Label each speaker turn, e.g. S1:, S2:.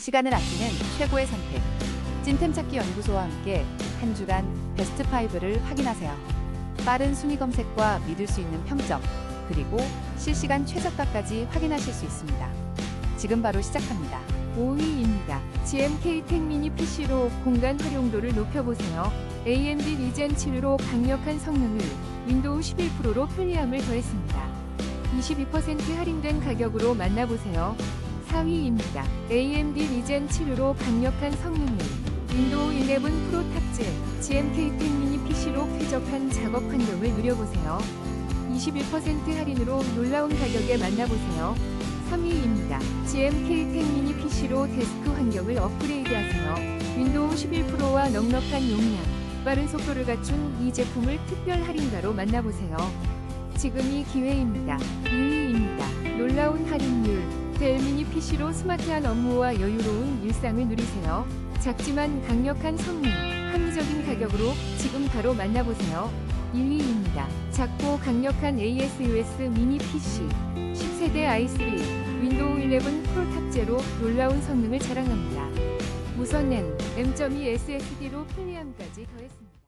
S1: 시간을 아끼는 최고의 선택. 찐템 찾기 연구소와 함께 한 주간 베스트 5를 확인하세요. 빠른 순위 검색과 믿을 수 있는 평점, 그리고 실시간 최저가까지 확인하실 수 있습니다. 지금 바로 시작합니다.
S2: 5위입니다. GMK 텍 미니 PC로 공간 활용도를 높여보세요. AMD 리젠 7로 강력한 성능을 윈도우 11%로 편리함을 더했습니다. 22% 할인된 가격으로 만나보세요. 4위입니다. AMD 리젠 7로 강력한 성능을 윈도우 11 프로 탑재 GMK 텍 미니 PC로 쾌적한 작업 환경을 누려보세요. 21% 할인으로 놀라운 가격에 만나보세요. 3위입니다. GMK 텍 미니 PC로 데스크 환경을 업그레이드하세요. 윈도우 11%와 넉넉한 용량, 빠른 속도를 갖춘 이 제품을 특별 할인가로 만나보세요. 지금이 기회입니다. 2위입니다. 놀라운 할인율. 델 미니 PC로 스마트한 업무와 여유로운 일상을 누리세요. 작지만 강력한 성능, 합리적인 가격으로 지금 바로 만나보세요. 1위입니다. 작고 강력한 ASUS 미니 PC. 10세대 i3, 윈도우 11 프로 탑재로 놀라운 성능을 자랑합니다. 무선 랜, M.2 SSD로 편리함까지 더했습니다.